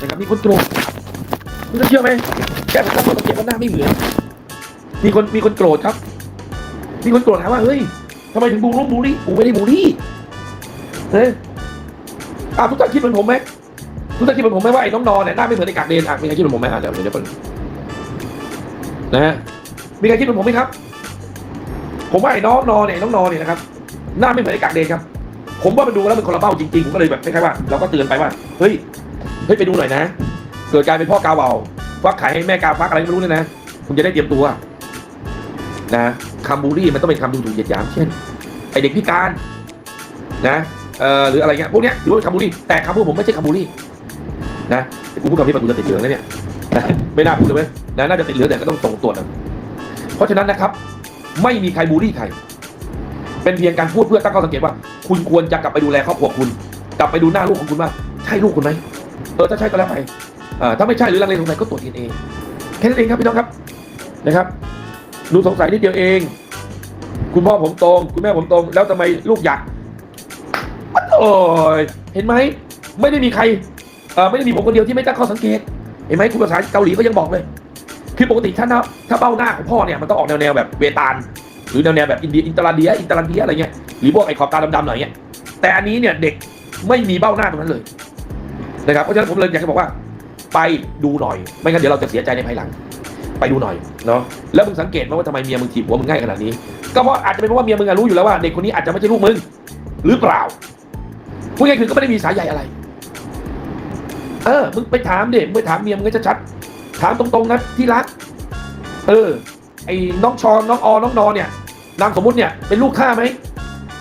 นะครับมีคนโกรธคุณจะเชื่อไหมแค่ผมตั้งข้อสังเกตว่าหน้าไม่เหมือน มีคนมีคนโกรธครับ มีคนโกรธถามว่าเฮ้ยทำไมถึงบูรุบูรี่กูไม่ได้บูรี่เฮ้ยอะทุกท่านคิดเหมือนผมไหมทุกท่านคิดเหมือนผมไหมว่าไอ้น้องนอนเนี่ยหน้าไม่เหมือนไอ้กากเดนอะมีใครคิดเหมือนผมไหมอะเดี๋ยวเดี๋ยวเดี๋ยวก่อนนะฮะมีใครคิดเหมือนผมไหมครับ ผมว่าไอ้น้องนอนเนี่ยน้องนอนเนี่ยนะครับ หน้าไม่เหมือนไอ้กากเดนครับ ผมว่ามันดูแล้วมันคนละเบ้าจริงๆผมก็เลยแบบคล้ายๆว่าเราก็เตือนไปว่าเฮ้ย ฮ้ยไปดูหน่อยนะ เกิดกลายเป็นพ่อกาเบาฟักขายให้แม่กาฟักอะไรไม่รู้เนี่ยนะคุณจะได้เตรียมตัวนะคำบูลลี่มันต้องเป็นคำดูถูกเหยียดหยามเช่นไอเด็กพิการนะเอ่อหรืออะไรเงี้ยพวกเนี้ยถือว่าเป็นคำบูลลี่แต่คำพูดผมไม่ใช่คำบูลลี่นะกูพูดคำนี้ไปกูจะติดเหลืองแล้วเนี่ยไม่น่าพูดเลยนะน่าจะติดเหลืองแต่ก็ต้องส่งตรวจนะเพราะฉะนั้นนะครับ ไม่มีใครบูลลี่ใครเป็นเพียงการพูดเพื่อตั้งข้อสังเกตว่า คุณควรจะกลับไปดูแลครอบครัวคุณ กลับไปดูหน้าลูกของคุณว่า ใช่ลูกคุณไหม เออถ้าใช่ก็แล้วไปอ่อถ้าไม่ใช่หรือลังเลสงสัยก็ตรวจดีเอแค่นั้นเองครับพี่น้องครับนะครับหนูสงสัยนิดเดียวเอง คุณพ่อผมตรง คุณแม่ผมตรง แล้วทำไมลูกอยากโอ้ยเห็นไหมไม่ได้มีใครเอ่อไม่ได้มีผมคนเดียวที่ไม่ตั้งข้อสังเกต เห็นไหมคุณภาษาเกาหลีก็ยังบอกเลยคือปกติถ้าหน้าถ้าเบ้าหน้าของพ่อเนี่ยมันต้องออกแนวแนวแบบเวตาลหรือแนวแนวแบบอินเดียอินเตอร์เดียอินเตอร์เดียอะไรเงี้ยหรือพวกไอ้ขอบตาดำๆหน่อยเงี้ยแต่อันนี้เนี่ยเด็กไม่มีเบ้าหน้าตรงนั้นเลย นะครับเพราะฉะนั้นผมเลยอยากจะบอกว่า ไปดูหน่อย ไม่งั้นเดี๋ยวเราจะเสียใจในภายหลัง ไปดูหน่อยเนาะแล้วมึงสังเกตไหมว่าทำไมเมียมึงถีบหัวมึงง่ายขนาดนี้ก็เพราะอาจจะเป็นเพราะว่าเมียมึงอะรู้อยู่แล้วว่าเด็กคนนี้อาจจะไม่ใช่ลูกมึงหรือเปล่าพูดง่ายคือก็ไม่ได้มีสายใยอะไร เออมึงไปถามเด็กมึงไปถามเมียมึงก็จะชัด ถามตรงๆนะที่รัก เออ ไอ้น้องชอนน้องออน้องนอเนี่ยนามสมมุติเนี่ยเป็นลูกข้าไหม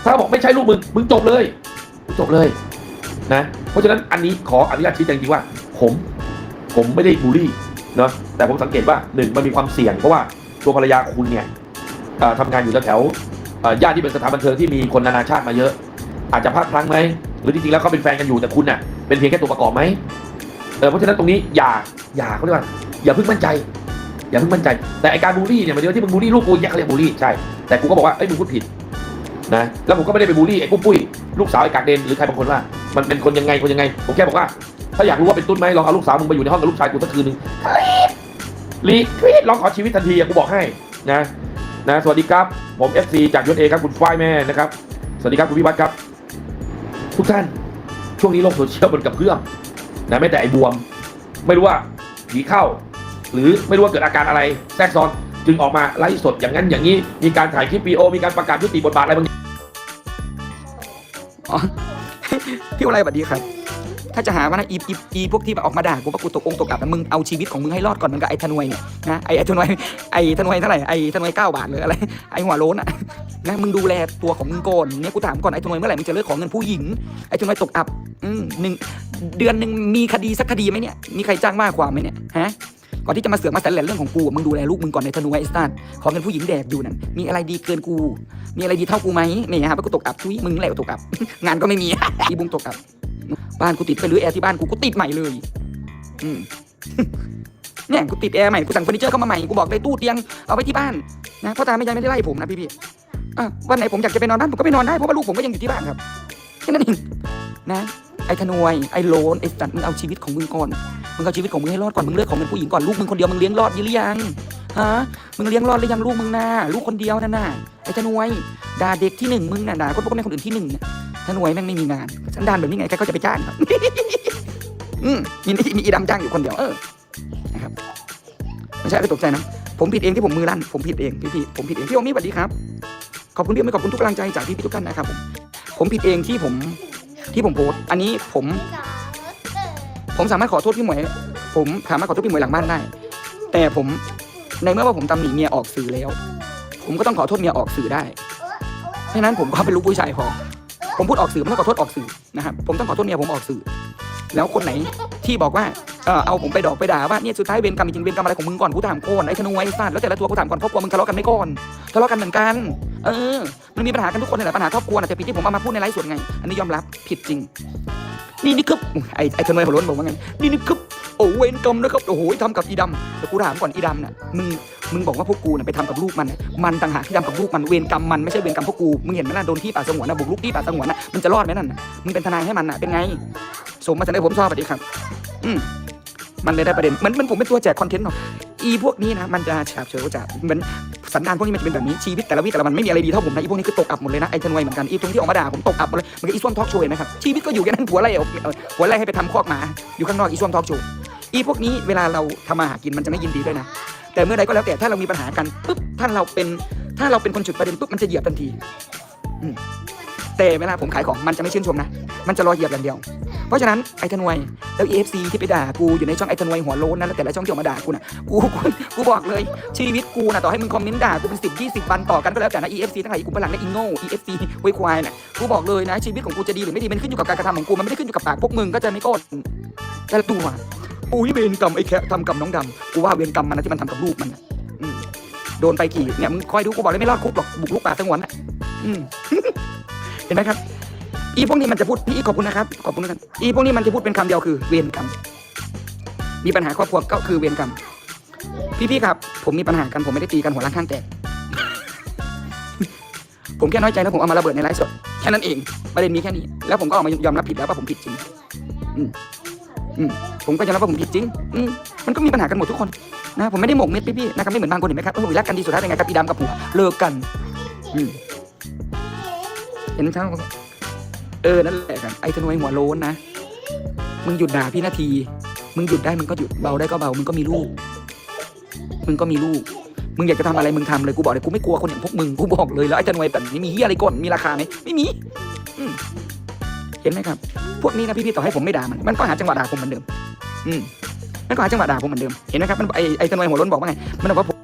ถ้าบอกไม่ใช่ลูกมึงมึงจบเลยจบเลย นะเพราะฉะนั้นอันนี้ขออนุญาตชี้แจงจริงว่า ผมผมไม่ได้บูลลี่เนาะแต่ผมสังเกตว่าหนึ่งมันมีความเสี่ยงเพราะว่าตัวภรรยาคุณเนี่ยทำงานอยู่แถวย่านที่เป็นสถานบันเทิงที่มีคนนานาชาติมาเยอะ อาจจะพลาดพลั้งไหมหรือจริงๆแล้วเขาเป็นแฟนกันอยู่แต่คุณน่ะเป็นเพียงแค่ตัวประกอบไหมเเพราะฉะนั้นตรงนี้อย่าอย่าเขาเรียกว่าอย่าเพิ่งมั่นใจ อย่าเพิ่งมั่นใจ แต่ไอการบูลลี่เนี่ยมันเดียวที่มึงบูลลี่ลูกกูแยกเรียกบูลลี่ใช่แต่กูก็บอกว่าเอ้ยมึงพูดผิดนะแล้วผมก็ไม่ได้ไปบูลลี่ไอ้ปุ้มปุ้ยลูกสาวไอ้กากเดนหรือใครบางคนว่า มันเป็นคนยังไงคนยังไง ผมแค่บอกว่า ถ้าอยากรู้ว่าเป็นตุ้นไหมลองเอาลูกสาวมึงไปอยู่ในห้องกับลูกชายกูสักคืนหนึ่งลีกรีดร้องขอชีวิตทันทีอะกูบอกให้นะนะสวัสดีครับ ผม FC จากยศเอครับคุณฝ้ายแม่นะครับ สวัสดีครับคุณวิวัฒน์ครับ ทุกท่านช่วงนี้โลกโซเชียลมันกับเพื่อมนะแม้แต่ไอ้บวม ไม่รู้ว่าผีเข้า หรือไม่รู้ว่าเกิดอาการอะไรแทรกซ้อนจึงออกมาไลฟ์สดอย่างนั้นอย่างนี้มีการถ่ายคลิปวีโอมีการประกาศยุติบทบาทอะไรบางอย่าง พี่อะไรสวัสดีครับ ถ้าจะหาว่านะอีอีอีพวกที่แบบออกมาด่ากูว่ากูตกองตกอับนะมึงเอาชีวิตของมึงให้รอดก่อนมันก็ไอ้ธนวยเนี่ยนะไอ้ไอ้ธนวยไอ้ธนวยเท่าไหร่ไอ้ธนวยเก้าบาทหรืออะไรไอ้หัวโล้นอะนะมึงดูแลตัวของมึงก่อนเนี่ยกูถามก่อนไอ้ธนวยเมื่อไหร่มึงจะเลิกขอเงินผู้หญิงไอ้ธนวยตกอับอืมหนึ่งเดือนหนึ่งมีคดีสักคดีไหมเนี่ยมีใครจ้างมากกว่าไหมเนี่ยฮะ ก่อนที่จะมาเสือกมาแสนแหลนเรื่องของกูมึงดูแลลูกมึงก่อนในธนวยไอ้สตาร์ขอเงินผู้หญิงแดกอยู่นั่นมีอะไรดีเกินกู มีอะไรดีเท่ากูไหมเนี่ยฮะกูตกอับทุยมึงแหละตกอับ งานก็ไม่มีอีบุงตกอับ บ้านกูติดไปรื้อแอร์ที่บ้านกูกูติดใหม่เลย อืมเนี่ยกูติดแอร์ใหม่กูสั่งเฟอร์นิเจอร์เข้ามาใหม่กูบอกเลยตู้เตียงเอาไว้ที่บ้านนะพ่อตาไม่ยังไม่ได้ไล่ผมนะพี่พี่ๆวันไหนผมอยากจะไปนอนบ้านผมก็ไปนอนได้เพราะว่าลูกผมก็ยังอยู่ที่บ้านครับแค่นั้นเองนะ ไอ้ธนวยไอ้โลนไอ้สัตว์มึงเอาชีวิตของมึงก่อนมึงเอาชีวิตของมึงให้รอดก่อนมึงเลิกของเงินผู้หญิงก่อนลูกมึงคนเดียวมึงเลี้ยงรอดหรือยังฮะมึงเลี้ยงรอดหรือยังลูกมึงน่ะลูกคนเดียวนั่นน่ะไอ้ธนวยด่าเด็กที่หนึ่งมึงน่ะด่าคนพวกนี้คนอื่นที่หนึ่งน่ะธนวยแม่งไม่มีงานสันดานแบบนี้ไงใครก็จะไปจ้างครับอืมมีมีอีดำจ้างอยู่คนเดียวเออนะครับไม่ใช่ไปตกใจนะผมผิดเองที่ผมมือลั่นผมผิดเองพี่พี่ผมผิดเองพี่โอมี่สวัสดีครับขอบคุณพี่โอมี่ขอบคุณทุกกำลังใจจากพี่พี่ทุกท่านนะครับผมผมผิดเองที่ผม ที่ผมโพสต์อันนี้ผม ผมสามารถขอโทษพี่หมวย ผมสามารถขอโทษพี่หมวยหลังบ้านได้ แต่ผมในเมื่อว่าผมตำหนิเมียออกสื่อแล้ว ผมก็ต้องขอโทษเมียออกสื่อได้เพราะฉะนั้นผมก็เป็นลูกผู้ชายพอ ผมพูดออกสื่อไม่ต้องขอโทษออกสื่อนะครับผมต้องขอโทษเมียผมออกสื่อ แล้วคนไหนที่บอกว่าเออเอาผมไปดอกไปด่าว่าเนี่ยสุดท้ายเวรกรรมจริงๆเวรกรรมอะไรของมึงก่อนกูถามก่อนไอ้ธนูไอ้สัตว์แล้วแต่ละตัวกูถามก่อนครอบครัวมึงทะเลาะกันไหม่ก่อนทะเลาะกันเหมือนกัน เออมันมีปัญหากันทุกคนนี่แหละปัญหาครอบครัวนะแต่ผิดที่ผมเอามาพูดในไลฟ์สดไง อันนี้ยอมรับผิดจริง นี่นี่คือไอ้ไอ้ธนวยหัวล้นบอกว่าไงนี่นี่คือโอ้เวรกรรมนะครับโอ้โหทำกับอีดำแต่กูถามก่อนอีดำน่ะมึงมึงบอกว่าพวกกูน่ะไปทำกับลูกมัน มันต่างหากที่ทำกับลูกมันเวรกรรมมันไม่ใช่เวรกรรมพวกกูมึงเห็นไหมล่ะโดนที่ป่าสงวนนะบุกลุกที่ป่าสงวนนะมันจะรอดไหมนั่นมึงเป็นทนายให้มันน่ะเป็นไง สมมาจากไหนผมชอบสวัสดีครับ อืมมันเลยได้ประเด็นเหมือนมันผมเป็นตัวแจกคอนเทนต์เนาะ อีพวกนี้นะมันจะฉาบเฉยจะเหมือนสันดานพวกนี้มันจะเป็นแบบนี้ชีวิตแต่ละวิแต่ละวันไม่มีอะไรดีเท่าผมนะอีพวกนี้คือตกอับหมดเลยนะไอ้ชนวยเหมือนกันอีตรงที่ออกมาด่าผมตกอับหมดเลยมือนกับอีส้วมทอกโชว์เห็นไหมครับชีวิตก็อยู่แค่นั้นผัวไล่ออกเออผัวไล่ให้ไปทำคอกหมาอยู่ข้างนอกอีส้วมทอกโชว์อีพวกนี้เวลาเราทำมาหากินมันจะไม่ยินดีด้วยนะ แต่เมื่อใดก็แล้วแต่ถ้าเรามีปัญหากันปุ๊บถ้าเราเป็นถ้าเราเป็นคนจุดประเด็นปุ๊บมันจะเหยียบทันทีแต่เวลาผมขายของมันจะไม่ชื่นชมนะ มันจะรอเหยียบอย่างเดียว เพราะฉะนั้นไอ้ทนวยแล้ว EFC ที่ไปด่ากูอยู่ในช่องไอ้ทนวยหัวโล้นนะแล้วแต่ละช่องที่ออกมาด่ากูน่ะกูกูกูบอกเลยชีวิตกูน่ะต่อให้มึงคอมเมนต์ด่ากูเป็นสิบยี่สิบวันต่อกันก็แล้วแต่นะ EFC ทั้งหลายกูฝรั่งและอีโง่ EFC ไว้ควายน่ะกูบอกเลยนะชีวิตของกูจะดีหรือไม่ดีมันขึ้นอยู่กับการกระทำของกูมันไม่ได้ขึ้นอยู่กับปากพวกมึงก็จะไม่โกรธแต่ละตัวอุ้ยเวรกรรมไอ้แค่ทำกับน้องดำกูว่าเวรกรรมมันนะที่มันทำกับลูกมันโดนไปกี่เนี่ยมึงคอยดูกูบอกเลยไม่รอดคุกหรอกบุกลุกป่าสงวนน่ะอืมเห็นไหมครับ อีพวกนี้มันจะพูดพี่ขอบคุณนะครับขอบคุณนะครับอีพวกนี้มันจะพูดเป็นคำเดียวคือเวรกรรมมีปัญหาครอบครัวก็คือเวรกรรมพี่ๆครับ ผมมีปัญหากันผมไม่ได้ตีกันหัวล้างข้างแตก ผมแค่น้อยใจแล้วผมเอามาระเบิดในไลฟ์สดแค่นั้นเองประเด็นมีแค่นี้ แล้วผมก็ออกมายอมรับผิดแล้วว่าผมผิดจริงอืมอืมผมก็ยอมรับว่าผมผิดจริงอืมมันก็มีปัญหากันหมดทุกคนนะผมไม่ได้หมกเม็ดพี่ๆนะครับไม่เหมือนบางคนเห็นไหมครับเออรักกันดีสุดท้ายเป็นไงครับอีดำกับผัวเลิกกันอืมเห็นไหมครับ เออ นั่นแหละครับไอ้ธนวยหัวโล้นนะ มึงหยุดด่าพี่นาที มึงหยุดได้มึงก็หยุดเบาได้ก็เบา มึงก็มีลูก มึงก็มีลูก มึงอยากจะทำอะไรมึงทำเลยกูบอกเลยกูไม่กลัวคนอย่างพวกมึงกูบอกเลยแล้วไอ้ธนวยแบบนี้มีเฮียอะไรก่อนมีราคาไหมไม่มีเห็นไหมครับ พวกนี้นะพี่ๆต่อให้ผมไม่ด่ามัน มันก็หาจังหวะด่าผมเหมือนเดิม อืมมันก็หาจังหวะด่าผมเหมือนเดิม เห็นไหมครับ มันไอ้ไอ้ธนวยหัวโล้นบอกว่าไง มันบอกว่าผม